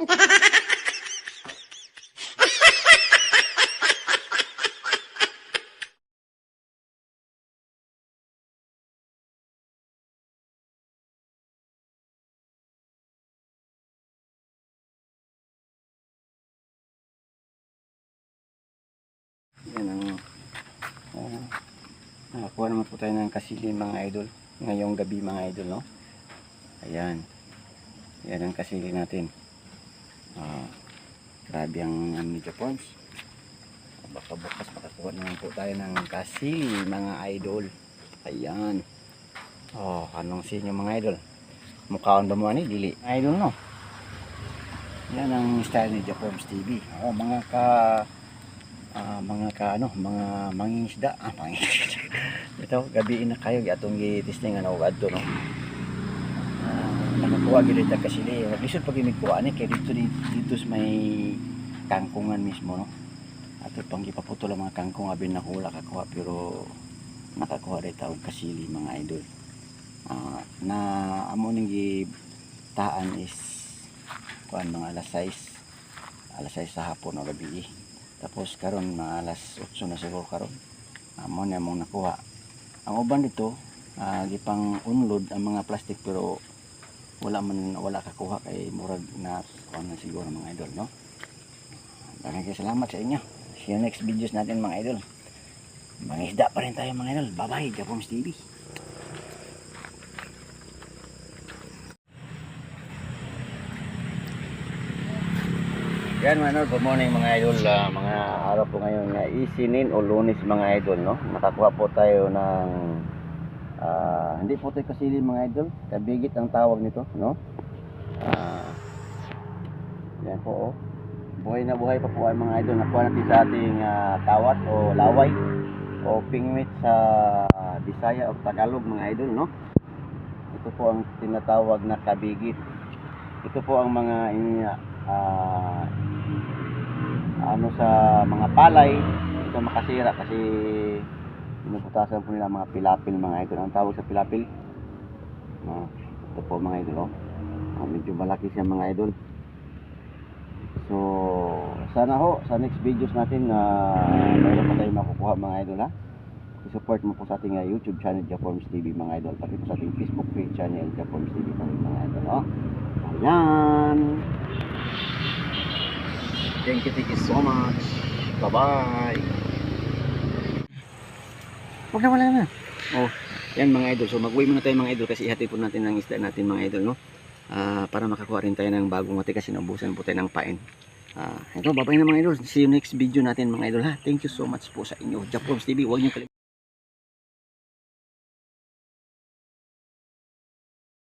Yan ang uh, nakakuha naman po tayo ng kasili mga idol. Ngayong gabi mga idol, no? Ayan. Yan ang kasili natin. Ah, grabe ang media points. Baka bukas makakuha naman po tayo ng kasili mga idol. Ayan. Oh, anong sinyo mga idol? Mukhaon ba mo ani? Dili. Idol, no? Yan ang style ni Japoms TV. Oh, mga ka ah, mga ka ano, mga mangingisda, ah, mangingisda. Ito gabi na kayo atong gitisting ano adto no. Nakakuha gid ta kasi ni lisod pag gimikuha ni kay dito dito, sa may kangkungan mismo no. Ato pang gipaputol ang mga kangkong abin na hula kakuha pero nakakuha rin taong kasili mga idol. Ah, na amo ning gitaan is kuan mga alas 6 alas 6 sa hapon o gabi tapos karon mga alas 8 na siguro karon amo na mong nakuha ang uban dito ah, gipang unload ang mga plastic pero wala man wala kakuha kay murag na kuan na siguro mga idol no? Maraming salamat sa inyo. See you next videos natin mga idol. Mga isda pa rin tayo mga idol. Bye bye Japoms TV Yan mga idol, good morning mga idol. Ah, mga araw po ngayon na isinin o lunis mga idol, no? Nakakuha po tayo ng ah, hindi po tayo kasili mga idol. Kabigit ang tawag nito, no? Ah, yan po, oh. Buhay na buhay pa po ay mga idol. Nakuha natin sa ating ah, tawat o laway o pingwit sa ah, Bisaya o Tagalog mga idol, no? Ito po ang tinatawag na kabigit. Ito po ang mga ini ah, ano sa mga palay ito makasira kasi pinuputasan po nila mga pilapil mga idol ang tawag sa pilapil ah, ito po mga idol oh. Ah, medyo malaki siya mga idol so sana ho sa next videos natin na mayroon pa tayong makukuha mga idol ha support mo po sa ating ah, YouTube channel Jaforms TV mga idol pati po sa ating Facebook page channel Jaforms TV pa rin, mga idol oh. ayan Thank you, thank you so much. Bye-bye. Wag na, wala na. Oh, yan mga idol. So mag-uwi muna tayo mga idol kasi ihati po natin ang isda natin mga idol, no? Ah, para makakuha rin tayo ng bagong mati kasi naubusan po tayo ng pain. Ah, ito, bye-bye na mga idol. See you next video natin mga idol ha. Thank you so much po sa inyo. Japoms TV, huwag niyo kalimutan.